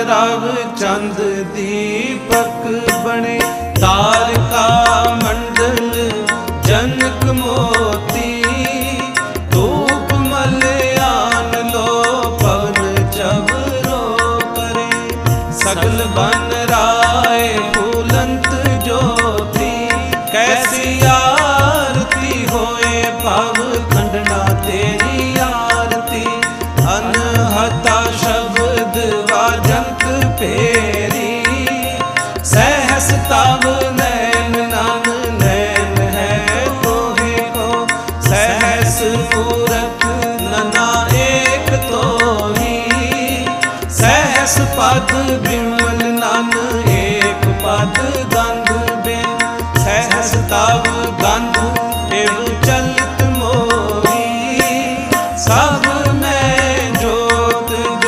ਰਵ ਚੰਦ ਦੀਪਕ ਬਣੇ ਤਾਰਕਾ ਮੰਡਲ ਜਨਕ ਮੋਤੀ, ਧੂਪ ਮਲਿਆਨ ਲੋ ਪਵਨ ਚਵਰੋ ਕਰੇ ਸਗਲ ਬਨ ਫੇਰੀ ਪੇਰੀ ਸਹਿਸ ਤਵ ਨੈਣ ਨਨ ਨੈਣ ਹੈ ਕੋਹੇ ਕੋ। ਸਹਿਸ ਮੂਰਤ ਨਨਾ ਏਕ ਤੋਹੀ। ਸਹਿਸ ਪਦ ਬਿਮਲ ਨਨ ਏਕ